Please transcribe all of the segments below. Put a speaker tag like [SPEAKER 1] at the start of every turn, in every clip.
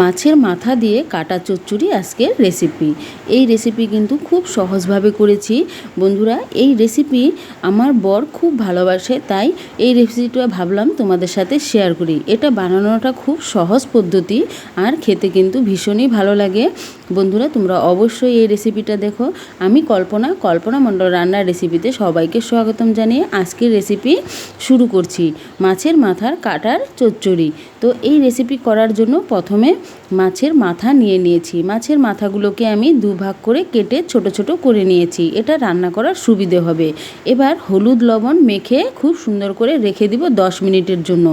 [SPEAKER 1] মাছের মাথা দিয়ে কাটা চচ্চড়ি আজকের রেসিপি এই রেসিপি কিন্তু খুব সহজভাবে করেছি। বন্ধুরা, এই রেসিপি আমার বর খুব ভালোবাসে, তাই এই রেসিপিটা ভাবলাম তোমাদের সাথে শেয়ার করি। এটা বানানোটা খুব সহজ পদ্ধতি আর খেতে কিন্তু ভীষণই ভালো লাগে। বন্ধুরা, তোমরা অবশ্যই এই রেসিপিটা দেখো। আমি কল্পনা কল্পনা মণ্ডল রান্নার রেসিপিতে সবাইকে স্বাগতম জানিয়ে আজকের রেসিপি শুরু করছি। মাছের মাথার কাটার চচ্চড়ি। তো এই রেসিপি করার জন্য প্রথমে মাছের মাথা নিয়ে নিয়েছি। মাছের মাথাগুলোকে আমি দুভাগ করে কেটে ছোট ছোট করে নিয়েছি। এটা রান্না করার সুবিধে হবে। এবার হলুদ লবণ মেখে খুব সুন্দর করে রেখে দিব দশ মিনিটের জন্য।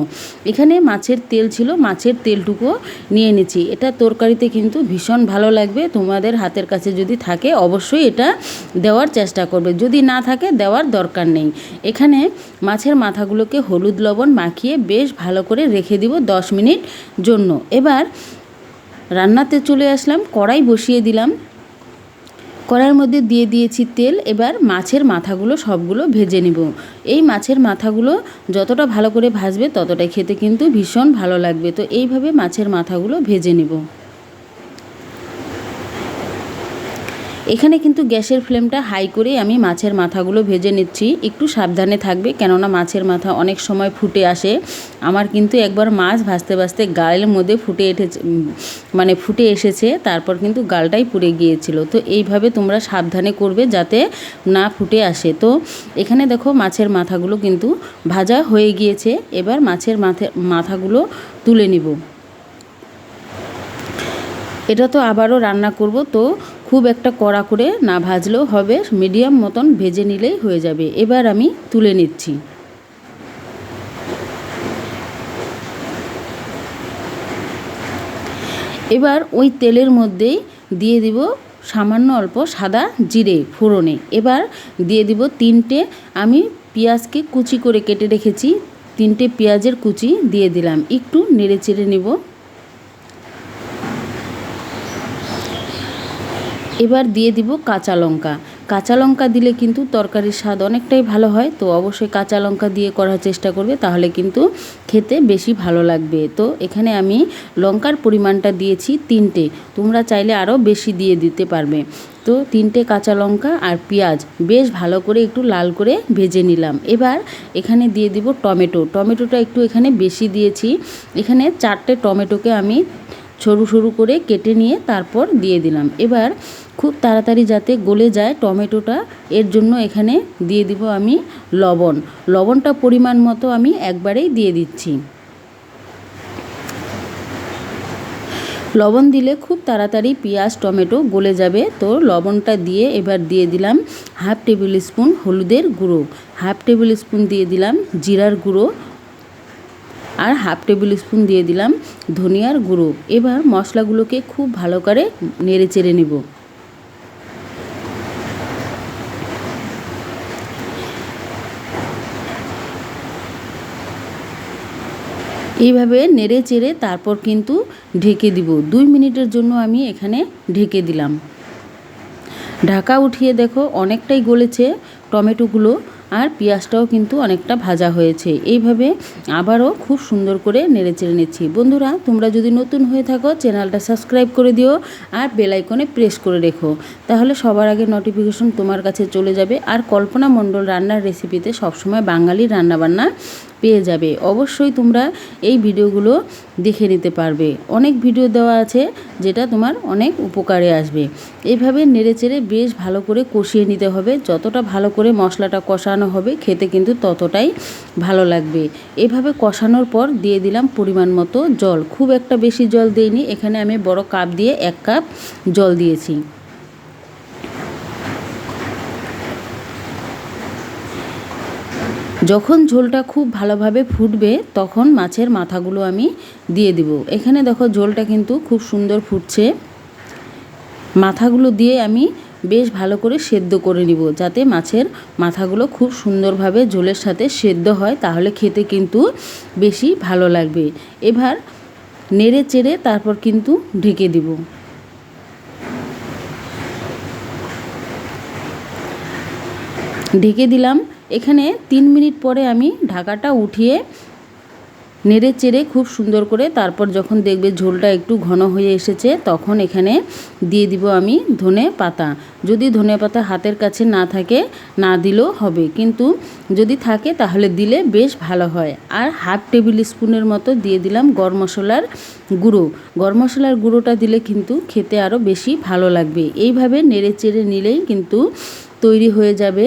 [SPEAKER 1] এখানে মাছের তেল ছিল, মাছের তেলটুকু নিয়ে নিয়েছি এটা তরকারিতে কিন্তু ভীষণ ভালো লাগবে। তোমাদের হাতের কাছে যদি থাকে, অবশ্যই এটা দেওয়ার চেষ্টা করবে। যদি না থাকে, দেওয়ার দরকার নেই। এখানে মাছের মাথাগুলোকে হলুদ লবণ মাখিয়ে বেশ ভালো করে রেখে দিব দশ মিনিট জন্য। এবার রান্নাতে চলে আসলাম, কড়াই বসিয়ে দিলাম। কড়াইয়ের মধ্যে দিয়ে দিয়েছি তেল, এবার মাছের মাথাগুলো সবগুলো ভেজে নেব। এই মাছের মাথাগুলো যতটা ভালো করে ভাজবে ততটাই খেতে কিন্তু ভীষণ ভালো লাগবে। তো এইভাবে মাছের মাথাগুলো ভেজে নেব। এখানে কিন্তু গ্যাসের ফ্লেমটা হাই করে আমি মাছের মাথাগুলো ভেজে নিচ্ছি। একটু সাবধানে থাকবে, কেননা মাছের মাথা অনেক সময় ফুটে আসে। আমার কিন্তু একবার মাছ ভাজতে ভাজতে গালের মধ্যে ফুটে এঠেছে মানে ফুটে এসেছে, তারপর কিন্তু গালটাই পুড়ে গিয়েছিল। তো এইভাবে তোমরা সাবধানে করবে যাতে না ফুটে আসে। তো এখানে দেখো মাছের মাথাগুলো কিন্তু ভাজা হয়ে গিয়েছে। এবার মাছের মাথা, মাথাগুলো তুলে নিব। এটা তো আবারও রান্না করব। তো খুব একটা কড়া করে না ভাজলেও হবে, মিডিয়াম মতন ভেজে নিলেই হয়ে যাবে। এবার আমি তুলে নিচ্ছি। এবার ওই তেলের মধ্যেই দিয়ে দিব সামান্য অল্প সাদা জিরে ফোড়নে। এবার দিয়ে দিব তিনটে, আমি পেঁয়াজকে কুচি করে কেটে রেখেছি, তিনটে পেঁয়াজের কুচি দিয়ে দিলাম। একটু নেড়ে চেড়ে নেব। এবার দিয়ে দিব কাঁচা লঙ্কা। কাঁচা লঙ্কা দিলে কিন্তু তরকারির স্বাদ অনেকটাই ভালো হয়, তো অবশ্যই কাঁচা লঙ্কা দিয়ে করার চেষ্টা করবে, তাহলে কিন্তু খেতে বেশি ভালো লাগবে। তো এখানে আমি লঙ্কার পরিমাণটা দিয়েছি তিনটে, তোমরা চাইলে আরও বেশি দিয়ে দিতে পারবে। তো তিনটে কাঁচা লঙ্কা আর পেঁয়াজ, বেশ ভালো করে একটু লাল করে ভেজে নিলাম। এবার এখানে দিয়ে দিব টমেটো, টমেটোটা একটু এখানে বেশি দিয়েছি। এখানে চারটে টমেটোকে আমি সরু সরু করে কেটে নিয়ে তারপর দিয়ে দিলাম। এবার খুব তাড়াতাড়ি যাতে গলে যায় টমেটোটা, এর জন্য এখানে দিয়ে দিব আমি লবণ। লবণটা পরিমাণ মতো আমি একবারেই দিয়ে দিচ্ছি। লবণ দিলে খুব তাড়াতাড়ি পেঁয়াজ, টমেটো গলে যাবে। তো লবণটা দিয়ে এবার দিয়ে দিলাম হাফ টেবিল স্পুন হলুদের গুঁড়ো। হাফ টেবিল স্পুন দিয়ে দিলাম জিরার গুঁড়ো। আর হাফ টেবিল স্পুন দিয়ে দিলাম ধনিয়ার গুঁড়ো। এবার মশলাগুলোকে খুব ভালো করে নেড়ে চেড়ে নেব। এইভাবে নেড়ে চেড়ে তারপর কিন্তু ঢেকে দিব। দুই মিনিটের জন্য আমি এখানে ঢেকে দিলাম। ঢাকা উঠিয়ে দেখো অনেকটাই গলেছে। টমেটোগুলো আর পেঁয়াজটাও কিন্তু অনেকটা ভাজা হয়েছে। এইভাবে আবারও খুব সুন্দর করে নেড়ে চেড়ে নিচ্ছি। বন্ধুরা, তোমরা যদি নতুন হয়ে থাকো, চ্যানেলটা সাবস্ক্রাইব করে দিও আর বেলাইকনে প্রেস করে রেখো। তাহলে সবার আগে নোটিফিকেশন তোমার কাছে চলে যাবে। আর কল্পনা মণ্ডল রান্নার রেসিপিতে সবসময় বাঙালি রান্নাবান্না পেয়ে যাবে। অবশ্যই তোমরা এই ভিডিওগুলো দেখে নিতে পারবে। অনেক ভিডিও দেওয়া আছে যেটা তোমার অনেক উপকারে আসবে। এইভাবে নেড়েচেড়ে বেশ ভালো করে কষিয়ে নিতে হবে। যতটা ভালো করে মশলাটা কষানো হবে, খেতে কিন্তু ততটাই ভালো লাগবে। এভাবে কষানোর পর দিয়ে দিলাম পরিমাণ মতো জল। খুব একটা বেশি জল দিইনি। এখানে আমি বড় কাপ দিয়ে এক কাপ জল দিয়েছি। যখন ঝোলটা খুব ভালোভাবে ফুটবে, তখন মাছের মাথাগুলো আমি দিয়ে দিব। এখানে দেখো ঝোলটা কিন্তু খুব সুন্দর ফুটছে। মাথাগুলো দিয়ে আমি বেশ ভালো করে সেদ্ধ করে নিব, যাতে মাছের মাথাগুলো খুব সুন্দরভাবে ঝোলের সাথে সেদ্ধ হয়, তাহলে খেতে কিন্তু বেশি ভালো লাগবে। এবার নেড়ে চেড়ে তারপর কিন্তু ঢেকে দিব। ঢেকে দিলাম এখানে তিন মিনিট পরে আমি ঢাকাটা উঠিয়ে নেড়ে চেড়ে খুব সুন্দর করে তারপর যখন দেখবে ঝোলটা একটু ঘন হয়ে এসেছে, তখন এখানে দিয়ে দিব আমি ধনে পাতা। যদি ধনে পাতা হাতের কাছে না থাকে, না দিলেও হবে। কিন্তু যদি থাকে, তাহলে দিলে বেশ ভালো হয়। আর হাফ টেবিল স্পুনের মতো দিয়ে দিলাম গরম মশলার গুঁড়ো। গরম মশলার গুঁড়োটা দিলে কিন্তু খেতে আরও বেশি ভালো লাগবে। এইভাবে নেড়ে চেড়ে নিলেই কিন্তু তৈরি হয়ে যাবে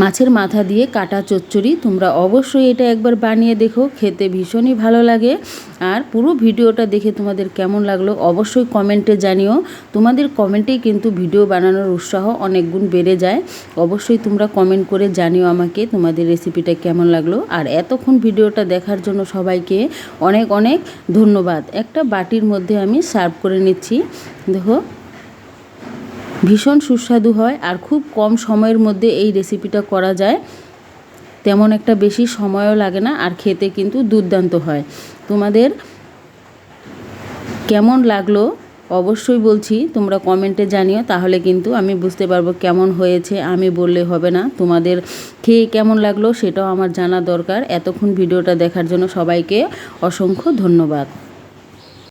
[SPEAKER 1] মাছের মাথা দিয়ে কাটা চচ্চড়ি, তোমরা অবশ্যই এটা একবার বানিয়ে দেখো, খেতে ভীষণই ভালো লাগে। আর পুরো ভিডিওটা দেখে তোমাদের কেমন লাগল অবশ্যই কমেন্টে জানিও। তোমাদের কমেন্টেই কিন্তু ভিডিও বানানোর উৎসাহ অনেক গুণ বেড়ে যায়। অবশ্যই তোমরা কমেন্ট করে জানিও আমাকে তোমাদের রেসিপিটা কেমন লাগল। আর এতক্ষণ ভিডিওটা দেখার জন্য সবাইকে অনেক অনেক ধন্যবাদ। একটা বাটির মধ্যে আমি সার্ভ করে নিচ্ছি। দেখো। ভীষণ সুস্বাদু হয় আর খুব কম সময়ের মধ্যে এই রেসিপিটা করা যায়। তেমন একটা বেশি সময়ও লাগে না আর খেতে কিন্তু দুর্দান্ত হয়। তোমাদের কেমন লাগল অবশ্যই বলছি, তোমরা কমেন্টে জানিও, তাহলে কিন্তু আমি বুঝতে পারব কেমন হয়েছে, আমি বললে হবে না। তোমাদের খেয়ে কেমন লাগল সেটাও আমার জানা দরকার। এতক্ষণ ভিডিওটা দেখার জন্য সবাইকে অসংখ্য ধন্যবাদ।